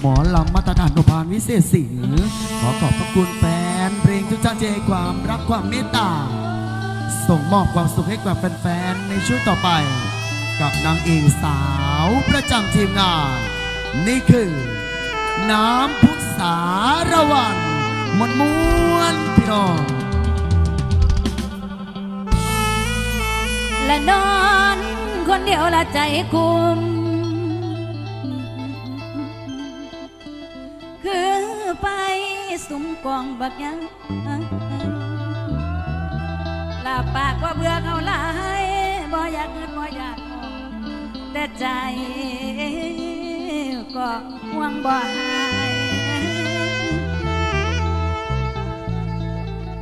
หมอลำมาตรฐานนุพานวิเศษศิลป์ขอขอบพระคุณแฟนเพลงทุกท่านที่ให้ความรักความเมตตา ส่งมอบความสุขให้กับแฟนๆในช่วงต่อไป กับนางเอกสาวประจำทีมงาน นี่คือ น้ำพุสาระวันมวนมวนพี่น้องและนอนคนเดียวละใจคุม สุมกองบักยังลาปากว่าเบื่อเขาลายบ่อยากเงินบ่อยากแต่ใจก็ห่วงบ่หาย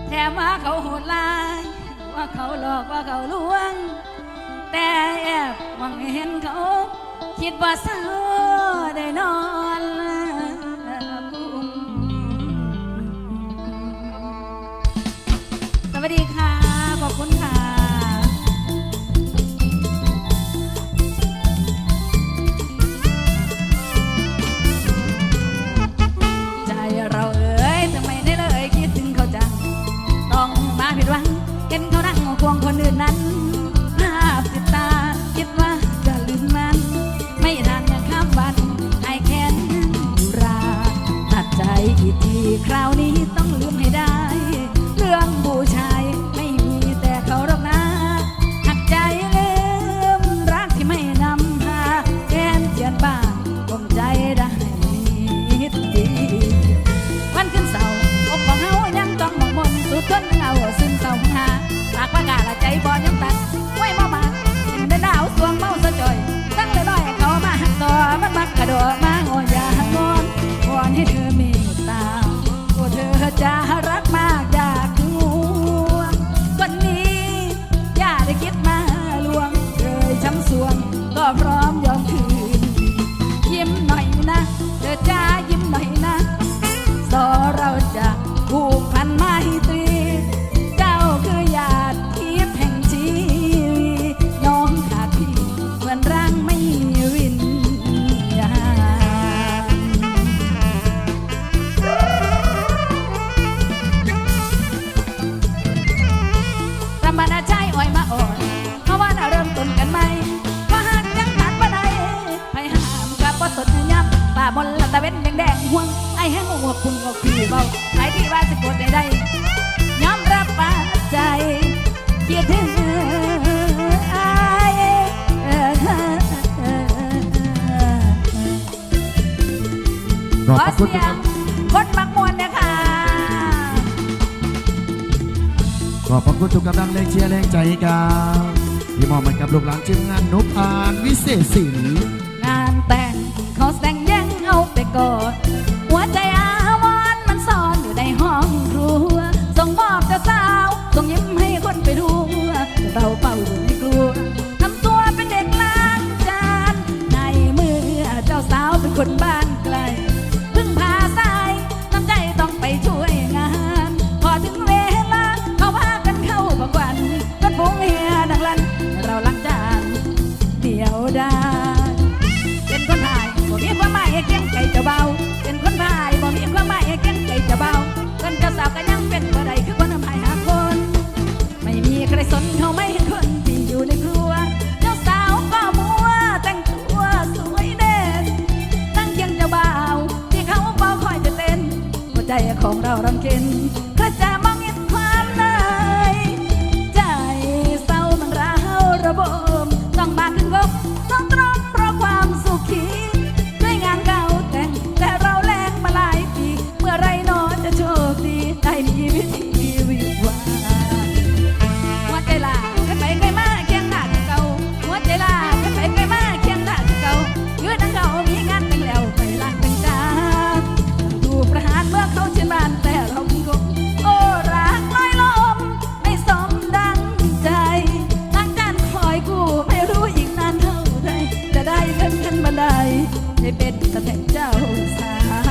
แถมว่าเขาโหดร้ายว่าเขาหลอกว่าเขาลวง แต่แอบหวังเห็นเขา คิดว่าเศร้าได้นอน อบคุณค่ะ ใจเราเอ๋ยทำไมได้เลยคิดถึงเขาจัง ต้องมาผิดหวังเห็นเขานั่งควงคนอื่นนั้นภาพติดตา คิดว่าจะลืมมัน ไม่นานยังข้ามวันไอแค้นราตัดใจอีกทีคราว บ่สนย้ำป่ามนละตะเว้นแดงๆห่วงไอ้แห้งหัวคุณก็คือเบาใครที่ว่าจะกดได้ยอมรับปาใจคิดถึงไอ้เออขอบขอพระคุณเสียครังคนมักมวนนะคะขอบพระคุณทุกกำลังแรงเชียร์แรงใจกันที่มอบให้กับลูกหลานทีมงานนุพานวิเศษศิลป์งาน เราเป่าอยู่ในครัวทำตัวเป็นเด็กล้างจานในเมื่อเจ้าสาวเป็นคนบ้านไกลพึ่งพาสายน้ำใจต้องไปช่วยงาน พอถึงเวลาเขาพากันเข้าประกวันก็ปุงเฮียดังลัน เราลักจานเดียวได้เป็นคนพายบ่มีความหมายให้เก่งใจเจ้าเบา เป็นคนพายบ่มีความหมายให้เก่งใจเจ้าเบาคนเจ้าสาวก็ยังเป็นคน ของเรารำเค็นพระจะมองเห็นควา ให้เป็นตะแทนเจ้าสา